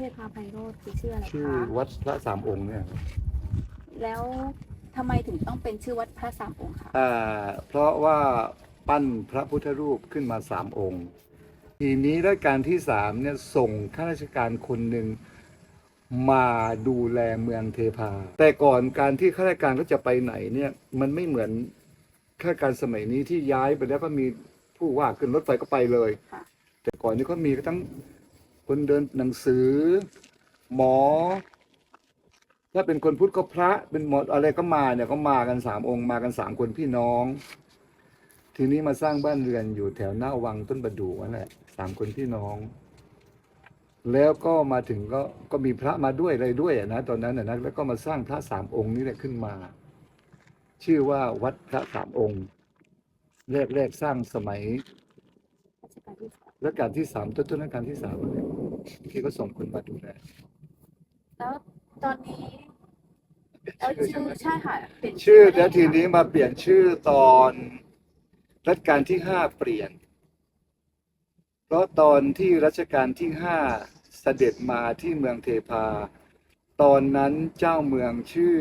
ดิมของพระเทพพาไพโรธคือชื่ออะไรชื่อคะวัดพระสามองค์เนี่ยแล้วทำไมถึงต้องเป็นชื่อวัดพระสามองค์คะอ่าเพราะว่าปั้นพระพุทธรูปขึ้นมาสามองค์ ทีนี้รัชกาลที่สามเนี่ยส่งข้าราชการคนหนึ่งมาดูแลเมืองเทพา แต่ก่อนการที่ข้าราชการก็จะไปไหนเนี่ยมันไม่เหมือนข้าราชการสมัยนี้ที่ย้ายไปแล้วก็มีผู้ว่าขึ้นรถไฟก็ไปเลย ค่ะ แต่ก่อนนี้เขามีทั้ง คนเดินหนังสือ หมอ ถ้าเป็นคนพุทธก็พระเป็นหมออะไรก็มาเนี่ยก็มากันสามองค์มากันสามคนพี่น้อง ทีนี้มาสร้างบ้านเรือนอยู่แถวหน้าวังต้นประดู่นั่นแหละสามคนพี่น้อง แล้วก็มาถึงก็ก็มีพระมาด้วยอะไรด้วยนะตอนนั้นนะแล้วก็มาสร้างพระสามองค์นี้แหละขึ้นมา ชื่อว่าวัดพระสามองค์แรกๆสร้างสมัยรัชกาลที่สามต้นต้นรัชกาลที่สามเนี่ย ที่ก็ส่งคนมาดูแลแล้วตอนนี้แล้วชื่อใช่ค่ะเปลี่ยนชื่อไม่ได้แล้วทีเหรนี้มาเปลี่ยนชื่อตอนรัชกาลที่ห้าเปลี่ยน เพราะตอนที่รัชกาลที่ห้าเสด็จมาที่เมืองเทพา ตอนนั้นเจ้าเมืองชื่อ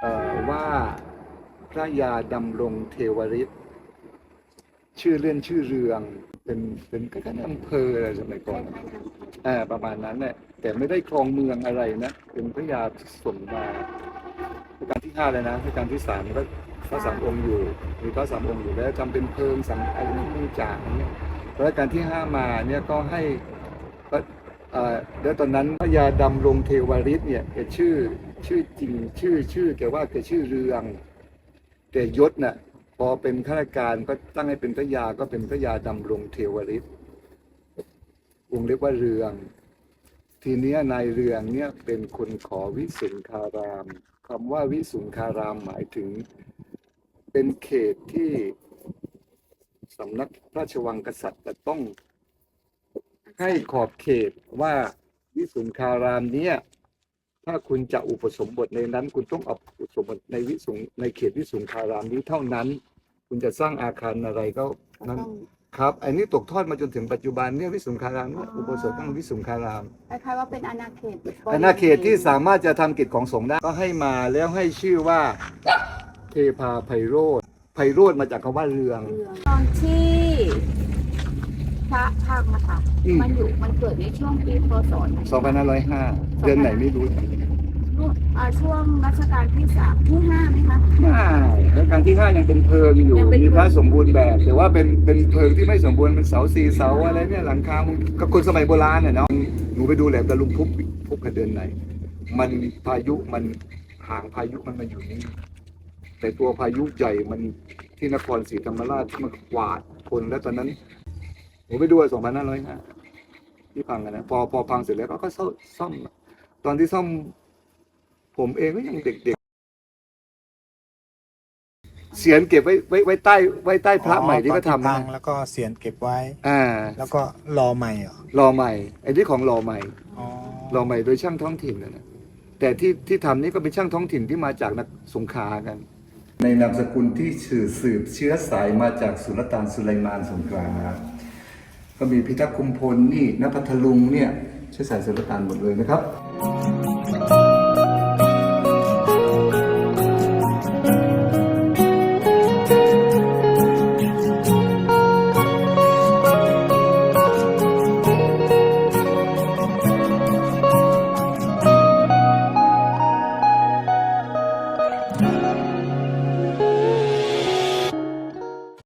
เออว่าพระยาดำรงเทวฤทธิ์ชื่อเล่นชื่อเรือง เป็นเป็นก็แค่อำเภออะไรสมัยก่อนอ่าประมาณนั้นแหละแต่ไม่ได้ครองเมืองอะไรนะ เป็นพระยาส่งมารัชกาลที่ห้าเลยนะรัชกาลที่สามก็พระสามองค์อยู่ มีพระสามองค์อยู่แล้วจำเป็นเพลิงสังอะไรไม่จางเงี้ยรัชกาลที่ห้ามาเนี่ยก็ให้ก็เอ่อแล้วตอนนั้นพระยาดำรงเทวฤทธิ์เนี่ยแกชื่อชื่อจริงชื่อชื่อแกว่าแกชื่อเรือง แต่ยศน่ะ พอเป็นข้าราชการก็ตั้งให้เป็นพระยาก็เป็นพระยาดำรงเทวฤทธิ์วงเรียกว่าเรือง ทีเนี้ยนายเรืองเนี่ยเป็นคนขอวิสุงคารามคำว่าวิสุงคารามหมายถึง เป็นเขตที่สำนักพระราชวังกษัตริย์จะต้องให้ขอบเขตว่าวิสุงคารามเนี่ย ถ้าคุณจะอุปสมบทในนั้น คุณต้องเอาอุปสมบทในวิสุงในเขตวิสุงคารามนี้เท่านั้น คุณจะสร้างอาคารอะไรก็ก็นั้นต้องครับ อันนี้ตกทอดมาจนถึงปัจจุบันเนี่ยวิสุงคารามเนี่ยอ๋ออุอุโบสถตั้งวิสุงคารามคล้ายๆว่าเป็นอาณาเขตบริวณอาณาเขตที่สามารถจะทำกิจของสงฆ์ได้ก็ให้มาแล้วให้ชื่อว่าเทพาไพโรธไพโรธมาจากคำว่าเรืองเรืองตอนที่พ ระพังอะค่ะ อืม มันอยู่มันเกิดในช่วงปีพศไหน2505เดือนไหนไม่รู้รุ่นอ่าช่วงรัชกาลที่สามที่ห้าไหมคะ ไม่แล้วการที่ห้ายังเป็นเพลิงอยู่ยังเป็น มีพระสมบูรณ์แบบแต่ว่าเป็นเป็นเพลิงที่ไม่สมบูรณ์เป็นเสาสี่เสาอะไรเนี่ยหลังคามันก็คนสมัยโบราณเนี่ยเนาะหนูไปดูแหลมตะลุมพุบพุบกันเดือนไหน มันพายุมันหางพายุมันมาอยู่นี่แต่ตัวพายุใหญ่มันที่นครศรีธรรมราชที่มันกวาดคนแล้วตอนนั้น ผมไปดูสองพันห้าร้อยห้าที่พังกันนะพอพอพังเสร็จแล้วก็ก็ซ่อมซ่อมตอนที่ซ่อม ผมเองก็ยังเด็กๆเสียนเก็บไว้ไว้ไว้ใต้ไว้ใต้พระใหม่ที่เขาทำพันะงแล้วก็เสียนเก็บไว้ อ่า แล้วก็รอใหม่เหรอรอใหม่ไอ้ที่ของรอใหม่อ๋อรอใหม่โดยช่างท้องถิ่นนะนะแต่ที่ที่ทำนี่ก็เป็นช่างท้องถิ่นที่มาจากนักสงขลากัน ในนามสกุลที่สืบสืบเชื้อสายมาจากสุลต่านสุไลมานสงขลา ก็มีพิทักษ์คุมพลนี่นภัทลุงเนี่ยใช้สายสุลต่านหมดเลยนะครับ